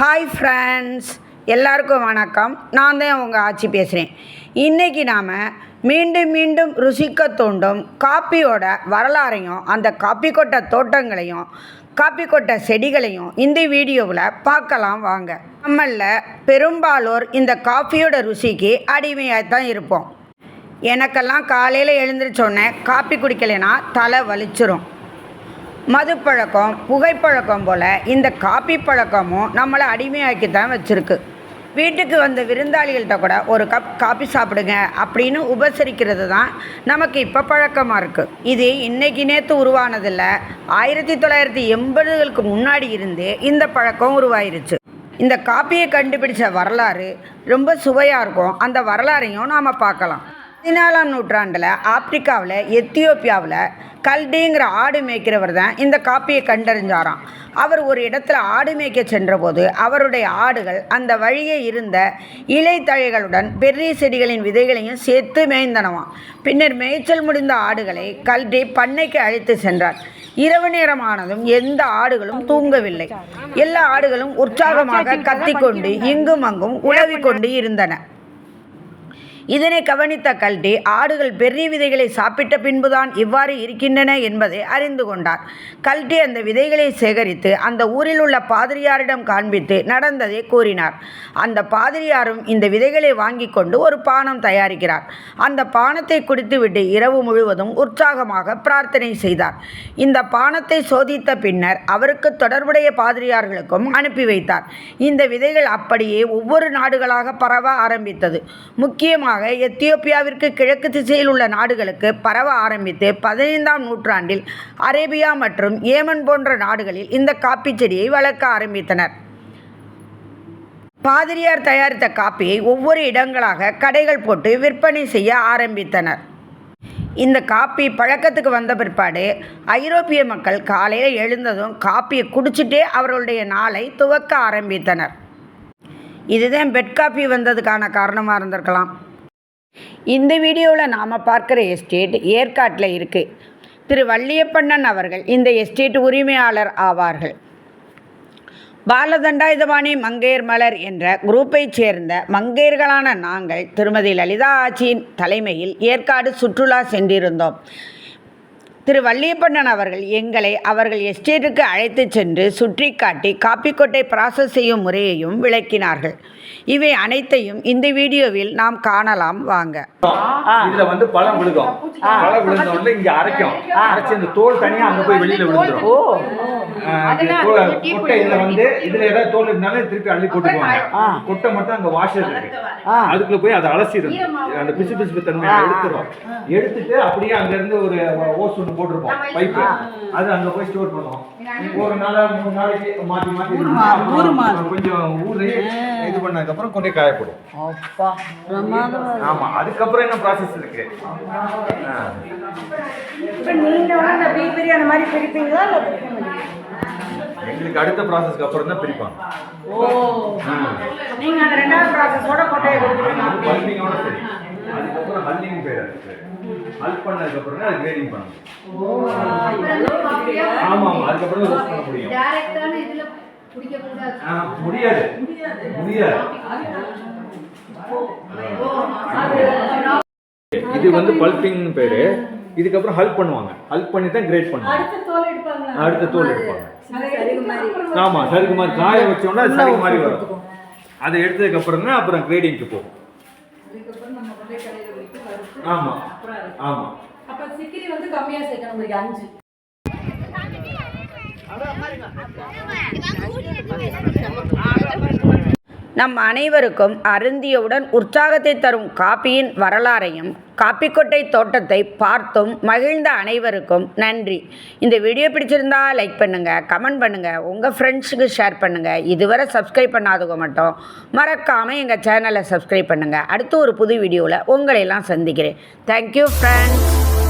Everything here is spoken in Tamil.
ஹாய் ஃப்ரெண்ட்ஸ் எல்லாருக்கும் வணக்கம். நான் தான் உங்கள் ஆட்சி பேசுகிறேன் இன்றைக்கி நாம் மீண்டும் மீண்டும் ருசிக்க தூண்டும் காப்பியோட வரலாறையும் அந்த காப்பி கொட்டை தோட்டங்களையும் காப்பி கொட்டை செடிகளையும் இந்த வீடியோவில் பார்க்கலாம் வாங்க. நம்மளில் பெரும்பாலோர் இந்த காஃபியோட ருசிக்கு அடிமையாக தான் இருப்போம். எனக்கெல்லாம் காலையில் எழுந்திரிச்சோடனே காப்பி குடிக்கலைன்னா தலை வலிச்சிரும். மது பழக்கம் புகைப்பழக்கம் போல் இந்த காப்பி பழக்கமும் நம்மளை அடிமையாக்கி தான் வச்சுருக்கு. வீட்டுக்கு வந்த விருந்தாளிகள்கிட்ட கூட ஒரு கப் காப்பி சாப்பிடுங்க அப்படின்னு உபசரிக்கிறது தான் நமக்கு இப்போ பழக்கமாக இருக்குது இது இன்னைக்கு நேற்று உருவானதில்லை. ஆயிரத்தி தொள்ளாயிரத்தி எண்பதுகளுக்கு முன்னாடி இருந்து இந்த பழக்கம் உருவாயிருச்சு. இந்த காப்பியை கண்டுபிடிச்ச வரலாறு ரொம்ப சுவையாக இருக்கும். அந்த வரலாறையும் நாம் பார்க்கலாம். பதினாலாம் நூற்றாண்டில் ஆப்பிரிக்காவில் எத்தியோப்பியாவில் கல்டிங்கிற ஆடு மேய்க்கிறவர் தான் இந்த காப்பியை கண்டறிஞ்சாராம். அவர் ஒரு இடத்துல ஆடு மேய்க்க சென்றபோது அவருடைய ஆடுகள் அந்த வழியே இருந்த இலைத்தழைகளுடன் பெர்ரி செடிகளின் விதைகளையும் சேர்த்து மேய்ந்தனவாம். பின்னர் மேய்ச்சல் முடிந்த ஆடுகளை கல்டி பண்ணைக்கு அழைத்து சென்றார். இரவு நேரமானதும் எந்த ஆடுகளும் தூங்கவில்லை. எல்லா ஆடுகளும் உற்சாகமாக கத்திக்கொண்டு இங்கும் அங்கும் உழவிக்கொண்டு இருந்தன. இதனை கவனித்த கல்டி ஆடுகள் பெரிய விதைகளை சாப்பிட்ட பின்புதான் இவ்வாறு இருக்கின்றன என்பதை அறிந்து கொண்டார். கல்டி அந்த விதைகளை சேகரித்து அந்த ஊரில் உள்ள பாதிரியாரிடம் காண்பித்து நடந்ததை கூறினார். அந்த பாதிரியாரும் இந்த விதைகளை வாங்கி கொண்டு ஒரு பானம் தயாரிக்கிறார். அந்த பானத்தை குடித்துவிட்டு இரவு முழுவதும் உற்சாகமாக பிரார்த்தனை செய்தார். இந்த பானத்தை சோதித்த பின்னர் அவருக்கு தொடர்புடைய பாதிரியார்களுக்கும் அனுப்பி வைத்தார். இந்த விதைகள் அப்படியே ஒவ்வொரு நாடுகளாக பரவ ஆரம்பித்தது. முக்கியமாக வேகமாக எத்தியோப்பியாவிற்கு கிழக்கு திசையில் உள்ள நாடுகளுக்கு பரவ ஆரம்பித்து பதினைந்தாம் நூற்றாண்டில் அரேபியா மற்றும் ஏமன் போன்ற நாடுகளில் இந்த காப்பி செடியை வளர்க்க ஆரம்பித்தனர். பாதிரியார் தயாரித்த காப்பியை ஒவ்வொரு இடங்களாக கடைகள் போட்டு விற்பனை செய்ய ஆரம்பித்தனர். இந்த காப்பி பழக்கத்துக்கு வந்த பிற்பாடு ஐரோப்பிய மக்கள் காலையில் எழுந்ததும் காப்பியை குடிச்சிட்டே அவர்களுடைய நாளை துவக்க ஆரம்பித்தனர். இதுதான் பெட் காப்பி வந்ததுக்கான காரணமாக இருந்திருக்கலாம். இந்த வீடியோவில் நாம் பார்க்குற எஸ்டேட் ஏற்காட்டில் இருக்குது திரு வள்ளியப்பண்ணன் அவர்கள் இந்த எஸ்டேட் உரிமையாளர் ஆவார்கள். பாலதண்டாயுதபாணி மங்கையர் மலர் என்ற குரூப்பைச் சேர்ந்த மங்கையர்களான நாங்கள் திருமதி லலிதா ஆட்சியின் தலைமையில் ஏற்காடு சுற்றுலா சென்றிருந்தோம். திரு வள்ளியப்பண்ணன் அவர்கள் எங்களை அவர்கள் எஸ்டேட்டுக்கு அழைத்து சென்று சுற்றி காட்டி காப்பிக்கொட்டை ப்ராசஸ் செய்யும் முறையையும் விளக்கினார்கள். இவை அனைத்தையும் இந்த வீடியோவில் நாம் காணலாம். வாங்க. இதுல வந்து பழம் விழுகும். பழம் விழுந்த உடனே இங்க அரைக்கும் அரைச்சு இந்த தோல் தனியா அங்க போய் வெளியில விழுந்துரும். கொட்டை இதுல வந்து இதுல ஏதாவது தோல் இருந்தாலும் திருப்பி அள்ளி போட்டுக்குவாங்க. கொட்டை மட்டும் அங்க வாஷர் இருக்கு. அதுக்குள்ள போய் அதை அலசிடும் அந்த பிசு பிசுப்பு தன்மையை எடுத்துரும். எடுத்துட்டு அப்படியே அங்க இருந்து ஒரு ஓஸ் ஒன்று போட்டிருப்போம். பைப்பு. அது அங்க போய் ஸ்டோர் பண்ணுவோம். ஒரு நாளா மூணு நாளைக்கு மாத்தி மாத்தி இருக்கும். கொஞ்சம் ஊறி இது பண்ணதுக்கு அப்புறம் கொண்டே காயப்படும். அப்பா பிரமாதமாக ஆமா அதுக்கப்புறம் என்ன ப்ராசஸ் இருக்கு? ஆ. இப்போ நீங்கள் வந்து அந்த பீ பிரியாணி மாதிரி பிரிப்பீங்களா இல்லை எங்களுக்கு அடுத்த ப்ராசஸ்க்கு அப்புறம் தான் பிரிப்பாங்க. ஓ. நீங்கள் அந்த ரெண்டாவது ப்ராசஸோட கொட்டையை கொடுத்துருவீங்க ஹல்லிங் பேர் அதுக்கு ஹல் பண்ணதுக்கு அப்புறம் தான் அது கிரேடிங் பண்ணணும். ஆமா ஆமா அதுக்கப்புறம் ரோஸ்ட் பண்ண முடியும். முடியாது. முடியாது. இது வந்து பல்பிங் பேரு. இதுக்கப்புறம் ஹல் பண்ணுவாங்க. ஹல் பண்ணி தான் கிரேட் பண்ணுவாங்க. அடுத்த தோல் எடுப்பாங்க. ஆமா சருக்கு மாதிரி காய வச்சோம்னா சருக்கு மாதிரி வரும். அதை எடுத்ததுக்கு அப்புறம் தான் அப்புறம் கிரேடிங்க்கு போகும். ஆமா. ஆமா. அப்ப சிக்கிரி வந்து கம்மியா சேர்க்கணும் உங்களுக்கு அஞ்சு. நம் அனைவருக்கும் அருந்தியவுடன் உற்சாகத்தை தரும் காப்பியின் வரலாறையும் காப்பிக்கொட்டை தோட்டத்தை பார்த்தும் மகிழ்ந்த அனைவருக்கும் நன்றி. இந்த வீடியோ பிடிச்சிருந்தா லைக் பண்ணுங்கள் கமெண்ட் பண்ணுங்கள் உங்கள் ஃப்ரெண்ட்ஸுக்கு ஷேர் பண்ணுங்கள் இதுவரை சப்ஸ்கிரைப் பண்ணாதவங்க மட்டும் மறக்காமல் எங்கள் சேனலை சப்ஸ்கிரைப் பண்ணுங்கள் அடுத்து ஒரு புது வீடியோவில் உங்களையெல்லாம் சந்திக்கிறேன். Thank you friends